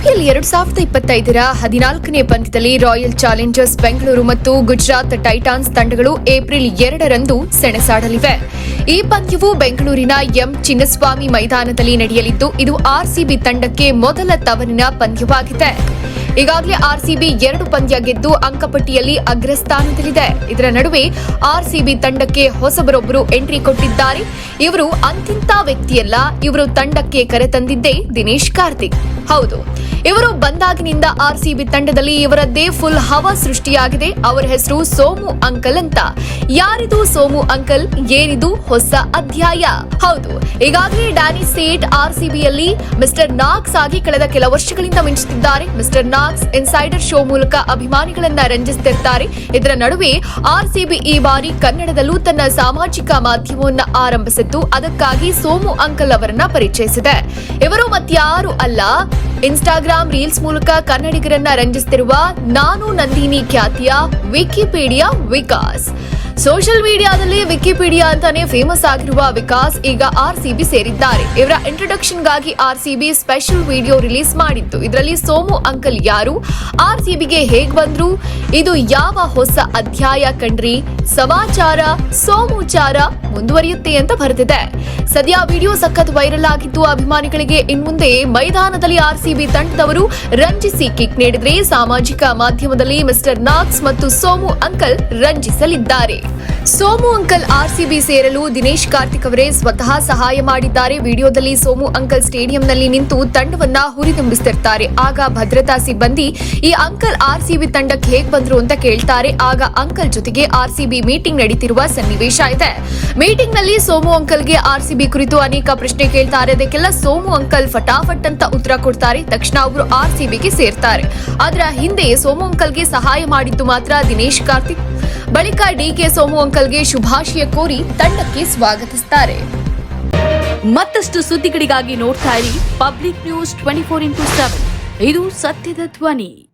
IPL ಎರಡ್ ಸಾವಿರದ ಇಪ್ಪತ್ತೈದರ ಹದಿನಾಲ್ಕನೇ ಪಂದ್ಯದಲ್ಲಿ ರಾಯಲ್ ಚಾಲೆಂಜರ್ಸ್ ಬೆಂಗಳೂರು ಮತ್ತು ಗುಜರಾತ್ ಟೈಟಾನ್ಸ್ ತಂಡಗಳು ಏಪ್ರಿಲ್ ಎರಡರಂದು ಸೆಣಸಾಡಲಿವೆ. ಈ ಪಂದ್ಯವು ಬೆಂಗಳೂರಿನ ಎಂ ಚಿನ್ನಸ್ವಾಮಿ ಮೈದಾನದಲ್ಲಿ ನಡೆಯಲಿದ್ದು, ಇದು ಆರ್ಸಿಬಿ ತಂಡಕ್ಕೆ ಮೊದಲ ತವರಿನ ಪಂದ್ಯವಾಗಿದೆ. ಈಗಾಗಲೇ ಆರ್ಸಿಬಿ ಎರಡು ಪಂದ್ಯ ಗೆದ್ದು ಅಂಕಪಟ್ಟಿಯಲ್ಲಿ ಅಗ್ರಸ್ಥಾನದಲ್ಲಿದೆ. ಇದರ ನಡುವೆ ಆರ್ಸಿಬಿ ತಂಡಕ್ಕೆ ಹೊಸಬರೊಬ್ಬರು ಎಂಟ್ರಿ ಕೊಟ್ಟಿದ್ದಾರೆ. ಇವರು ಅಂತಿಂತ ವ್ಯಕ್ತಿಯಲ್ಲ. ಇವರು ತಂಡಕ್ಕೆ ಕರೆತಂದಿದ್ದೇ ದಿನೇಶ್ ಕಾರ್ತಿಕ್. ಹೌದು. ಇವರು ಬಂದಾಗಿನಿಂದ ಆರ್ಸಿಬಿ ತಂಡದಲ್ಲಿ ಇವರದ್ದೇ ಫುಲ್ ಹವಾ ಸೃಷ್ಟಿಯಾಗಿದೆ. ಅವರ ಹೆಸರು ಸೋಮು ಅಂಕಲ್ ಅಂತ. ಯಾರಿದು ಸೋಮು ಅಂಕಲ್? ಏನಿದು ಹೊಸ ಅಧ್ಯಾಯ? ಹೌದು. ಈಗಾಗಲೇ ಡ್ಯಾನಿ ಸೇಟ್ ಆರ್ಸಿಬಿಯಲ್ಲಿ ಮಿಸ್ಟರ್ ನಾಕ್ಸ್ ಆಗಿ ಕಳೆದ ಕೆಲ ವರ್ಷಗಳಿಂದ ಮಿಂಚುತ್ತಿದ್ದಾರೆ. ಮಿಸ್ಟರ್ ನಾಕ್ಸ್ ಇನ್ಸೈಡರ್ ಶೋ ಮೂಲಕ ಅಭಿಮಾನಿಗಳನ್ನ ರಂಜಿಸುತ್ತಿರ್ತಾರೆ ಇದರ ನಡುವೆ ಆರ್ಸಿಬಿ ಈ ಬಾರಿ ಕನ್ನಡದಲ್ಲೂ ತನ್ನ ಸಾಮಾಜಿಕ ಮಾಧ್ಯಮವನ್ನು ಆರಂಭಿಸಿದ್ದು, ಅದಕ್ಕಾಗಿ ಸೋಮು ಅಂಕಲ್ ಅವರನ್ನ ಪರಿಚಯಿಸಿದೆ. ಇವರು ಮತ್ಯಾರು ಅಲ್ಲ ಇನ್ಸ್ಟಾಗ್ರಾಂ ರೀಲ್ಸ್ ಮೂಲಕ ಕನ್ನಡಿಗರನ್ನ ರಂಜಿಸುತ್ತಿರುವ ನಾನು ನಂದಿನಿ ಖ್ಯಾತಿಯ ವಿಕಿಪೀಡಿಯಾ ವಿಕಾಸ್. ಸೋಷಿಯಲ್ ಮೀಡಿಯಾದಲ್ಲಿ ವಿಕಿಪೀಡಿಯಾ ಅಂತಾನೆ ಫೇಮಸ್ ಆಗಿರುವ ವಿಕಾಸ್ ಈಗ ಆರ್ ಸಿಬಿ ಸೇರಿದ್ದಾರೆ. ಇವರ ಇಂಟ್ರೊಡಕ್ಷನ್ಗಾಗಿ ಆರ್ಸಿಬಿ ಸ್ಪೆಷಲ್ ವಿಡಿಯೋ ರಿಲೀಸ್ ಮಾಡಿತ್ತು. ಇದರಲ್ಲಿ ಸೋಮು ಅಂಕಲ್ ಯಾರು? ಆರ್ ಸಿಬಿಗೆ ಹೇಗ್ ಬಂದ್ರು? ಇದು ಯಾವ ಹೊಸ ಅಧ್ಯಾಯ ಕಣ್ರಿ? ಸಮಾಚಾರ, ಸೋಮುಚಾರ ಮುಂದುವರಿಯುತ್ತೆ ಅಂತ ಬರೆದಿದೆ. ಸದ್ಯ ವಿಡಿಯೋ ಸಖತ್ ವೈರಲ್ ಆಗಿದ್ದು ಅಭಿಮಾನಿಗಳಿಗೆ ಇನ್ಮುಂದೆ ಮೈದಾನದಲ್ಲಿ ಆರ್ಸಿಬಿ ತಂಡದವರು ರಂಜಿಸಿ ಕಿಕ್ ನೀಡಿದ್ರೆ ಸಾಮಾಜಿಕ ಮಾಧ್ಯಮದಲ್ಲಿ ಮಿಸ್ಟರ್ ನಾಕ್ಸ್ ಮತ್ತು ಸೋಮು ಅಂಕಲ್ ರಂಜಿಸಲಿದ್ದಾರೆ. ಸೋಮು ಅಂಕಲ್ ಆರ್ಸಿಬಿ ಸೇರಲು ದಿನೇಶ್ ಕಾರ್ತಿಕ್ ಅವರೇ ಸ್ವತಃ ಸಹಾಯ ಮಾಡಿದ್ದಾರೆ. ವಿಡಿಯೋದಲ್ಲಿ ಸೋಮು ಅಂಕಲ್ ಸ್ಟೇಡಿಯಂನಲ್ಲಿ ನಿಂತು ತಂಡವನ್ನ ಹುರಿದುಂಬಿಸುತ್ತಿರ್ತಾರೆ ಆಗ ಭದ್ರತಾ ಸಿಬ್ಬಂದಿ, ಈ ಅಂಕಲ್ ಆರ್ಸಿಬಿ ತಂಡಕ್ಕೆ ಹೇಗ್ ಬಂದ್ರು? ಅಂತ ಕೇಳ್ತಾರೆ. ಆಗ ಅಂಕಲ್ ಜೊತೆಗೆ ಆರ್ಸಿಬಿ ಮೀಟಿಂಗ್ ನಡೀತಿರುವ ಸನ್ನಿವೇಶ ಇದೆ. ಮೀಟಿಂಗ್ನಲ್ಲಿ ಸೋಮು ಅಂಕಲ್ಗೆ ಆರ್ಸಿಬಿ ಕುರಿತು ಅನೇಕ ಪ್ರಶ್ನೆ ಕೇಳ್ತಾರೆ. ಅದಕ್ಕೆಲ್ಲ ಸೋಮು ಅಂಕಲ್ ಫಟಾಫಟ್ ಅಂತ ಉತ್ತರ ಕೊಡ್ತಾರೆ. ತಕ್ಷಣ ಅವರು ಆರ್ಸಿಬಿಗೆ ಸೇರ್ತಾರೆ. ಅದರ ಹಿಂದೆ ಸೋಮು ಅಂಕಲ್ಗೆ ಸಹಾಯ ಮಾಡಿದ್ದು ಮಾತ್ರ ದಿನೇಶ್ ಕಾರ್ತಿಕ್. ಬಳಿಕ ಡಿಕೆ ಸೋಮು ಅಂಕಲ್ಗೆ ಶುಭಾಶಯ ಕೋರಿ ತಂಡಕ್ಕೆ ಸ್ವಾಗತಿಸುತ್ತಾರೆ ಮತ್ತಷ್ಟು ಸುದ್ದಿಗಳಿಗಾಗಿ ನೋಡ್ತಾ ಇರಿ public news twenty four into seven. ಇದು ಸತ್ಯದ ಧ್ವನಿ.